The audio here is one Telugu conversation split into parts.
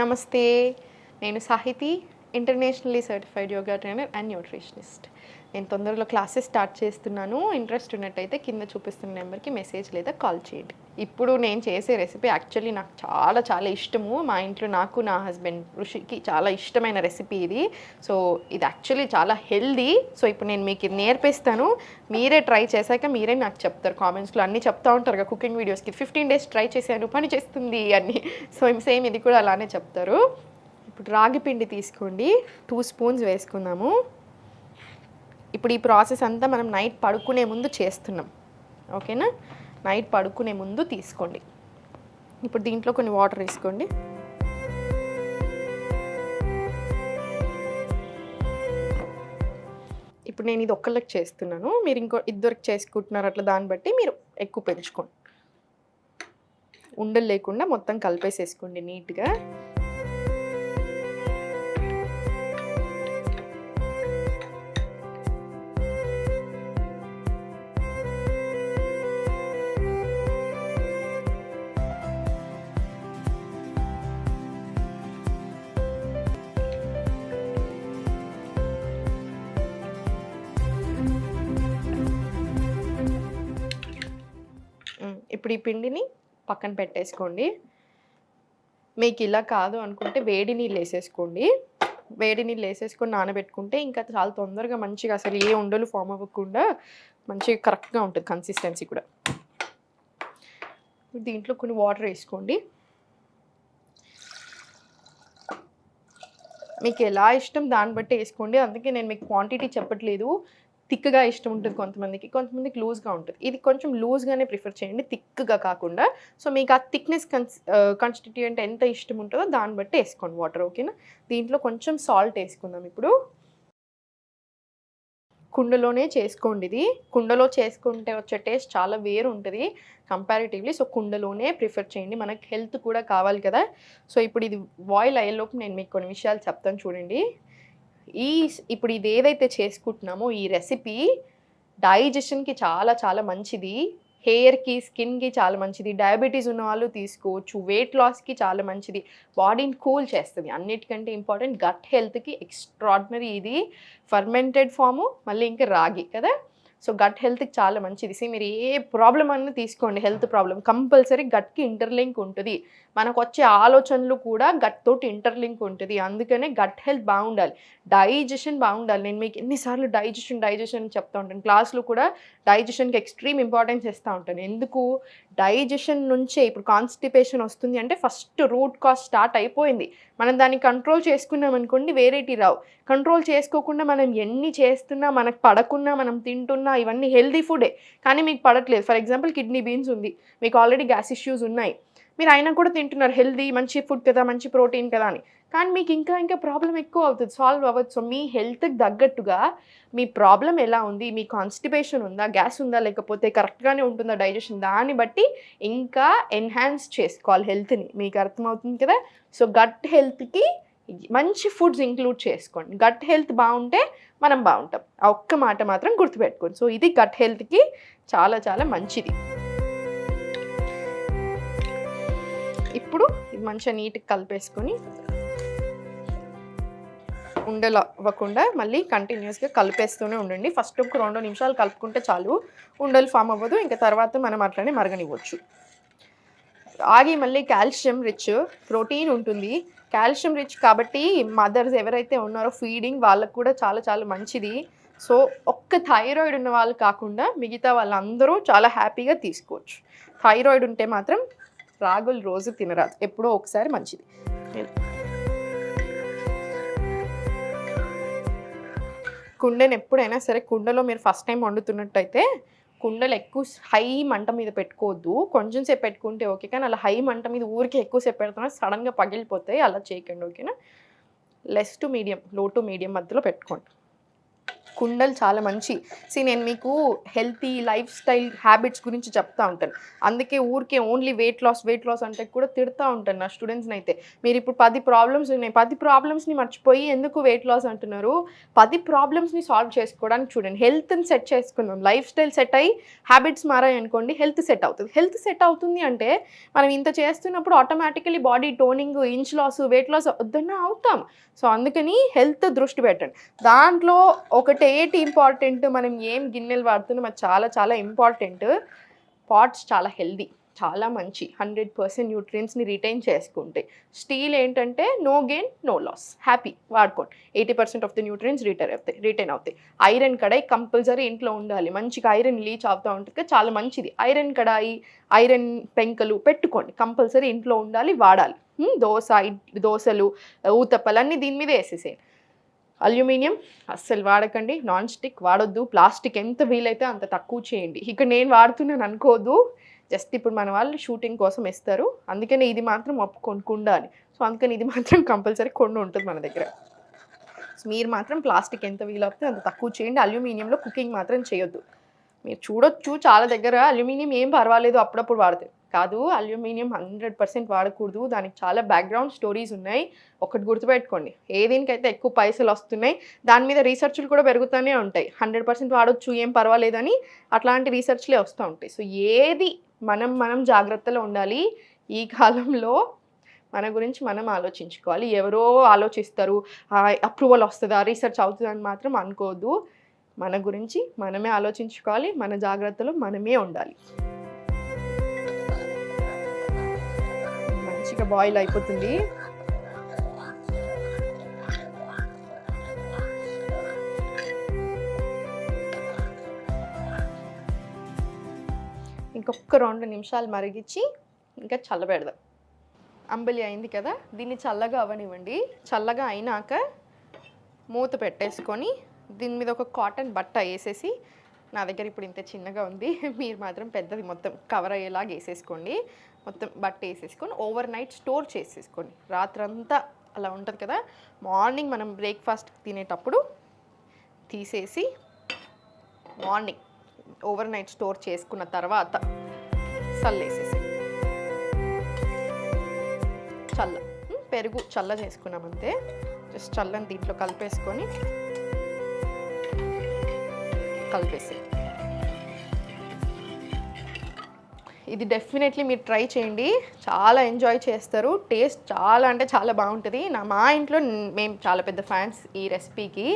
నమస్తే. నేను Sahiti internationally certified yoga trainer and nutritionist. నేను తొందరలో క్లాసెస్ స్టార్ట్ చేస్తున్నాను. ఇంట్రెస్ట్ ఉన్నట్టయితే కింద చూపిస్తున్న నెంబర్కి మెసేజ్ లేదా కాల్ చేయండి. ఇప్పుడు నేను చేసే రెసిపీ యాక్చువల్లీ నాకు చాలా చాలా ఇష్టము. మా ఇంట్లో నాకు నా హస్బెండ్ ఋషికి చాలా ఇష్టమైన రెసిపీ ఇది. సో ఇది యాక్చువల్లీ చాలా హెల్దీ. సో ఇప్పుడు నేను మీకు ఇది నేర్పిస్తాను. మీరే ట్రై చేశాక మీరే నాకు చెప్తారు. కామెంట్స్లో అన్నీ చెప్తా ఉంటారు కదా కుకింగ్ వీడియోస్కి. ఫిఫ్టీన్ డేస్ ట్రై చేశాను పని చేస్తుంది అని. సో సేమ్ ఇది కూడా అలానే చెప్తారు. ఇప్పుడు రాగి పిండి తీసుకోండి. టూ స్పూన్స్ వేసుకుందాము. ఇప్పుడు ఈ ప్రాసెస్ అంతా మనం నైట్ పడుకునే ముందు చేస్తున్నాం. ఓకేనా? నైట్ పడుకునే ముందు తీసుకోండి. ఇప్పుడు దీంట్లో కొన్ని వాటర్ వేసుకోండి. ఇప్పుడు నేను ఇది ఒక్కళ్ళకి చేస్తున్నాను. మీరు ఇంకో ఇద్దరికి చేసుకుంటున్నారు అట్లా దాన్ని బట్టి మీరు ఎక్కువ పెంచుకోండి. ఉండలు లేకుండా మొత్తం కలిపేసేసుకోండి నీట్గా. ఇప్పుడు ఈ పిండిని పక్కన పెట్టేసుకోండి. మీకు ఇలా కాదు అనుకుంటే వేడి నీళ్ళు వేసేసుకోండి. వేడి నీళ్ళు వేసేసుకొని నానబెట్టుకుంటే ఇంకా చాలా తొందరగా మంచిగా అసలు ఏ ఉండలు ఫామ్ అవ్వకుండా మంచిగా కరెక్ట్గా ఉంటుంది కన్సిస్టెన్సీ కూడా. దీంట్లో కొన్ని వాటర్ వేసుకోండి. మీకు ఎలా ఇష్టం దాన్ని బట్టి వేసుకోండి. అందుకే నేను మీకు క్వాంటిటీ చెప్పట్లేదు. థిక్గా ఇష్టం ఉంటుంది కొంతమందికి కొంతమందికి లూజ్గా ఉంటుంది. ఇది కొంచెం లూజ్గానే ప్రిఫర్ చేయండి థిక్గా కాకుండా. సో మీకు ఆ థిక్నెస్ కన్స్ కాన్స్టిట్యూయెంట్ ఎంత ఇష్టం ఉంటుందో దాన్ని బట్టి వేసుకోండి వాటర్ ఓకేనా? దీంట్లో కొంచెం సాల్ట్ వేసుకుందాం ఇప్పుడు. కుండలోనే చేసుకోండి ఇది. కుండలో చేసుకుంటే వచ్చే టేస్ట్ చాలా వేరు ఉంటుంది కంపారిటివ్లీ. సో కుండలోనే ప్రిఫర్ చేయండి. మనకి హెల్త్ కూడా కావాలి కదా. సో ఇప్పుడు ఇది బాయిల్ అయ్యేలోపు నేను మీకు కొన్ని విషయాలు చెప్తాను చూడండి. ఈ ఇప్పుడు ఇది ఏదైతే చేసుకుంటున్నామో ఈ రెసిపీ డైజెషన్కి చాలా చాలా మంచిది. హెయిర్కి స్కిన్కి చాలా మంచిది. డయాబెటీస్ ఉన్న వాళ్ళు తీసుకోవచ్చు. వెయిట్ లాస్కి చాలా మంచిది. బాడీని కూల్ చేస్తుంది. అన్నిటికంటే ఇంపార్టెంట్ గట్ హెల్త్కి ఎక్స్ట్రాడినరీ ఇది. ఫర్మెంటెడ్ ఫాము మళ్ళీ ఇంకా రాగి కదా? సో గట్ హెల్త్కి చాలా మంచిది. సీ మీరు ఏ ప్రాబ్లం అన్నీ తీసుకోండి. హెల్త్ ప్రాబ్లం కంపల్సరీ గట్కి ఇంటర్లింక్ ఉంటుంది. మనకు వచ్చే ఆలోచనలు కూడా గట్ తోటి ఇంటర్లింక్ ఉంటుంది. అందుకనే గట్ హెల్త్ బాగుండాలి. డైజెషన్ బాగుండాలి. నేను మీకు ఎన్నిసార్లు డైజెషన్ డైజెషన్ చెప్తా ఉంటాను. క్లాస్లో కూడా డైజెషన్కి ఎక్స్ట్రీమ్ ఇంపార్టెన్స్ ఇస్తూ ఉంటాను. ఎందుకు? డైజెషన్ నుంచే ఇప్పుడు కాన్స్టిపేషన్ వస్తుంది అంటే ఫస్ట్ రూట్ కాజ్ స్టార్ట్ అయిపోయింది. మనం దాన్ని కంట్రోల్ చేసుకున్నాం అనుకోండి వేరేటి రావు. కంట్రోల్ చేసుకోకుండా మనం ఎన్ని చేస్తున్నా మనకు పడకున్నా మనం తింటున్నా ఇవన్నీ హెల్దీ ఫుడే. కానీ మీకు పడట్లేదు. ఫర్ ఎగ్జాంపుల్ కిడ్నీ బీన్స్ ఉంది. మీకు ఆల్రెడీ గ్యాస్ ఇష్యూస్ ఉన్నాయి. మీరు అయినా కూడా తింటున్నారు. హెల్దీ మంచి ఫుడ్ కదా మంచి ప్రోటీన్ కదా అని. కానీ మీకు ఇంకా ఇంకా ప్రాబ్లం ఎక్కువ అవుతుంది. సాల్వ్ అవ్వచ్చు. సో మీ హెల్త్కి తగ్గట్టుగా మీ ప్రాబ్లం ఎలా ఉంది? మీ కాన్స్టిపేషన్ ఉందా? గ్యాస్ ఉందా? లేకపోతే కరెక్ట్గానే ఉంటుందా డైజెషన్? దాన్ని బట్టి ఇంకా ఎన్హాన్స్ చేసుకోవాలి హెల్త్ని. మీకు అర్థమవుతుంది కదా? సో గట్ హెల్త్కి మంచి ఫుడ్స్ ఇంక్లూడ్ చేసుకోండి. గట్ హెల్త్ బాగుంటే మనం బాగుంటాం. ఆ ఒక్క మాట మాత్రం గుర్తుపెట్టుకోండి. సో ఇది గట్ హెల్త్కి చాలా చాలా మంచిది. ఇప్పుడు ఇది మంచిగా నీట్గా కలిపేసుకొని ఉండలు అవ్వకుండా మళ్ళీ కంటిన్యూస్గా కలిపేస్తూనే ఉండండి. ఫస్ట్ ఒక రెండు నిమిషాలు కలుపుకుంటే చాలు. ఉండలు ఫామ్ అవ్వదు. ఇంకా తర్వాత మనం అట్లనే మరగనివ్వచ్చు. ఆగి మళ్ళీ కాల్షియం రిచ్ ప్రోటీన్ ఉంటుంది. కాల్షియం రిచ్ కాబట్టి మదర్స్ ఎవరైతే ఉన్నారో ఫీడింగ్ వాళ్ళకు కూడా చాలా చాలా మంచిది. సో ఒక్క థైరాయిడ్ ఉన్న వాళ్ళు కాకుండా మిగతా వాళ్ళందరూ చాలా హ్యాపీగా తీసుకోవచ్చు. థైరాయిడ్ ఉంటే మాత్రం రాగులు రోజు తినరాదు. ఎప్పుడో ఒకసారి మంచిది. కుండను ఎప్పుడైనా సరే కుండలో మీరు ఫస్ట్ టైం వండుతున్నట్టయితే కుండలు ఎక్కువ హై మంట మీద పెట్టుకోవద్దు. కొంచెం సేపు పెట్టుకుంటే ఓకే. కానీ అలా హై మంట మీద ఊరికే ఎక్కువసేపు పెడుతున్నా సడన్గా పగిలిపోతాయి. అలా చేయకండి. ఓకేనా? Less to medium low to medium మధ్యలో పెట్టుకోండి. కుండలు చాలా మంచి. సీ నేను మీకు హెల్తీ లైఫ్ స్టైల్ హ్యాబిట్స్ గురించి చెప్తా ఉంటాను. అందుకే ఊరికే only weight loss weight loss అంటే కూడా తిడతా ఉంటాను నా స్టూడెంట్స్ని అయితే. మీరు ఇప్పుడు పది ప్రాబ్లమ్స్ ఉన్నాయి. పది ప్రాబ్లమ్స్ని మర్చిపోయి ఎందుకు వెయిట్ లాస్ అంటున్నారు? పది ప్రాబ్లమ్స్ని సాల్వ్ చేసుకోవడానికి చూడండి. హెల్త్ని సెట్ చేసుకుందాం. లైఫ్ స్టైల్ సెట్ అయ్యి హ్యాబిట్స్ మారాయి అనుకోండి హెల్త్ సెట్ అవుతుంది. హెల్త్ సెట్ అవుతుంది అంటే మనం ఇంత చేస్తున్నప్పుడు automatically body toning inch loss weight loss వద్దన్నా అవుతాం. సో అందుకని హెల్త్ దృష్టి పెట్టండి. దాంట్లో ఒకటి ఏంటి ఇంపార్టెంట్ మనం ఏం గిన్నెలు వాడుతున్నాం అది చాలా చాలా ఇంపార్టెంట్. పాట్స్ చాలా హెల్దీ చాలా మంచి. హండ్రెడ్ పర్సెంట్ న్యూట్రియన్స్ని రిటైన్ చేసుకుంటాయి స్టీల్ ఏంటంటే no gain no loss. Happy వాడుకోండి. Eighty percent of the nutrients retain అవుతాయి రిటైన్ అవుతాయి. ఐరన్ కడాయి కంపల్సరీ ఇంట్లో ఉండాలి. మంచిగా ఐరన్ లీచ్ అవుతూ ఉంటుంది చాలా మంచిది. ఐరన్ కడాయి ఐరన్ పెంకలు పెట్టుకోండి. కంపల్సరీ ఇంట్లో ఉండాలి వాడాలి. దోశ దోశలు ఊతప్పలు అన్నీ దీని మీద వేసేసేయండి. అల్యూమినియం అస్సలు వాడకండి నాన్ స్టిక్ వాడొద్దు ప్లాస్టిక్ ఎంత వీలైతే అంత తక్కువ చేయండి. ఇక నేను వాడుతున్నాను అనుకోదు జస్ట్ ఇప్పుడు మన వాళ్ళు షూటింగ్ కోసం ఇస్తారు అందుకనే ఇది మాత్రం అప్పు కుండాలి సో అందుకని ఇది మాత్రం కంపల్సరీ కొండ ఉంటుంది మన దగ్గర. సో మీరు మాత్రం ప్లాస్టిక్ ఎంత వీలవుతే అంత తక్కువ చేయండి అల్యూమినియంలో కుకింగ్ మాత్రం చేయొద్దు. మీరు చూడొచ్చు చాలా దగ్గర అల్యూమినియం ఏం పర్వాలేదు అప్పుడప్పుడు వాడతారు కాదు. అల్యూమినియం హండ్రెడ్ పర్సెంట్ వాడకూడదు. దానికి చాలా బ్యాక్గ్రౌండ్ స్టోరీస్ ఉన్నాయి. ఒకటి గుర్తుపెట్టుకోండి. ఏ దీనికైతే ఎక్కువ పైసలు వస్తున్నాయి దాని మీద రీసెర్చ్లు కూడా పెరుగుతూనే ఉంటాయి. హండ్రెడ్ పర్సెంట్ వాడొచ్చు ఏం పర్వాలేదని అట్లాంటి రీసెర్చ్లే వస్తూ ఉంటాయి. సో ఏది మనం మనం జాగ్రత్తలో ఉండాలి ఈ కాలంలో మన గురించి మనం ఆలోచించుకోవాలి. ఎవరో ఆలోచిస్తారు అప్రూవల్ వస్తుందా రీసెర్చ్ అవుతుందని మాత్రం అనుకోవద్దు. మన గురించి మనమే ఆలోచించుకోవాలి మన జాగ్రత్తలో మనమే ఉండాలి. మంచిగా బాయిల్ అయిపోతుంది. ఇంకొక రెండు నిమిషాలు మరిగించి ఇంకా చల్లబెడదాం. అంబలి అయింది కదా దీన్ని చల్లగా అవనివ్వండి. చల్లగా అయినాక మూత పెట్టేసుకొని దీని మీద ఒక కాటన్ బట్ట వేసేసి నా దగ్గర ఇప్పుడు ఇంత చిన్నగా ఉంది మీరు మాత్రం పెద్దది మొత్తం కవర్ అయ్యేలాగా వేసేసుకోండి. మొత్తం బట్ట వేసేసుకొని ఓవర్ నైట్ స్టోర్ చేసేసుకోండి. రాత్రంతా అలా ఉంటుంది కదా మార్నింగ్ మనం బ్రేక్ఫాస్ట్ తినేటప్పుడు తీసేసి మార్నింగ్ ఓవర్ నైట్ స్టోర్ చేసుకున్న తర్వాత చల్లేసేసి చల్ల పెరుగు చల్ల చేసుకున్నామంతే జస్ట్ చల్లని దీంట్లో కలిపేసుకొని కలిపేసి ఇది డెఫినెట్లీ మీరు ట్రై చేయండి. చాలా ఎంజాయ్ చేస్తారు. టేస్ట్ చాలా అంటే చాలా బాగుంటుంది. నా మా ఇంట్లో మేము చాలా పెద్ద ఫ్యాన్స్ ఈ రెసిపీకి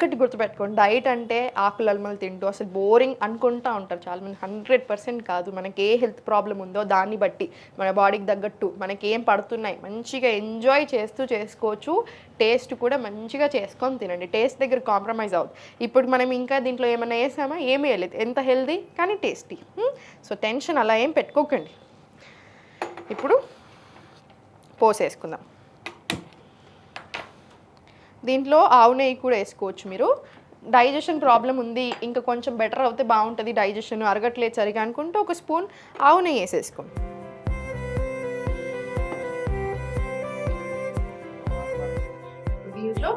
ఒక్కటి గుర్తుపెట్టుకోండి. డైట్ అంటే ఆకులు అలమలు తింటూ అసలు బోరింగ్ అనుకుంటా ఉంటారు చాలా మంది. హండ్రెడ్ పర్సెంట్ కాదు. మనకి ఏ హెల్త్ ప్రాబ్లం ఉందో దాన్ని బట్టి మన బాడీకి తగ్గట్టు మనకి ఏం పడుతున్నాయి మంచిగా ఎంజాయ్ చేస్తూ చేసుకోవచ్చు. టేస్ట్ కూడా మంచిగా చేసుకొని తినండి. టేస్ట్ దగ్గర కాంప్రమైజ్ అవుతుంది ఇప్పుడు మనం ఇంకా దీంట్లో ఏమైనా వేసామా? ఏమీ వేయలేదు. ఎంత హెల్దీ కానీ టేస్టీ. సో టెన్షన్ అలా ఏం పెట్టుకోకండి. ఇప్పుడు పోసేసుకుందాం. దీంట్లో ఆవు నెయ్యి కూడా వేసుకోవచ్చు మీరు. డైజెషన్ ప్రాబ్లం ఉంది ఇంకా కొంచెం బెటర్ అవుతే బాగుంటుంది డైజెషన్ అరగట్లేదు సరిగా అనుకుంటే ఒక స్పూన్ ఆవు నెయ్యి వేసేసుకోండి. దీంట్లో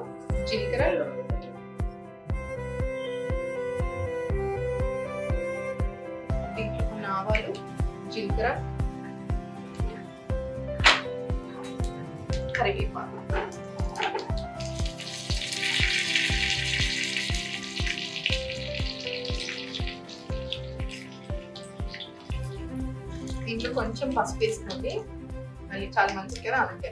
జీలకర్ర. దీంట్లో కొన్ని ఆవాలు జీలకర్ర కరివేపాకు. దీంట్లో కొంచెం పసుపు వేసుకోండి. మళ్ళీ చాలా మంచిగా కదా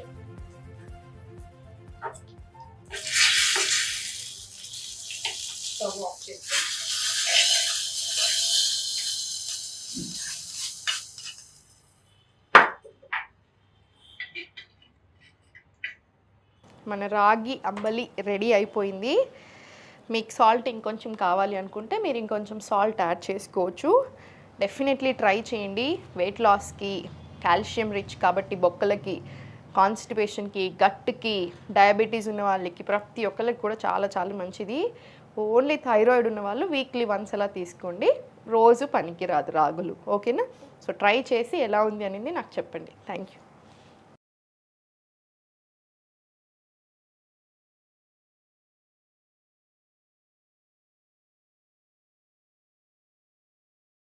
స్టవ్ ఆఫ్ చేసుకోండి మన రాగి అంబలి రెడీ అయిపోయింది. మీకు సాల్ట్ ఇంకొంచెం కావాలి అనుకుంటే మీరు ఇంకొంచెం సాల్ట్ యాడ్ చేసుకోవచ్చు. డెఫినెట్లీ ట్రై చేయండి. వెయిట్ లాస్కి కాల్షియం రిచ్ కాబట్టి బొక్కలకి కాన్స్టిపేషన్కి గట్కి డయాబెటీస్ ఉన్న వాళ్ళకి ప్రతి ఒక్కరికి కూడా చాలా చాలా మంచిది. ఓన్లీ థైరాయిడ్ ఉన్న వాళ్ళు వీక్లీ వన్స్ అలా తీసుకోండి. రోజు పనికిరాదు రాగులు. ఓకేనా సో ట్రై చేసి ఎలా ఉంది అనేది నాకు చెప్పండి. Thank you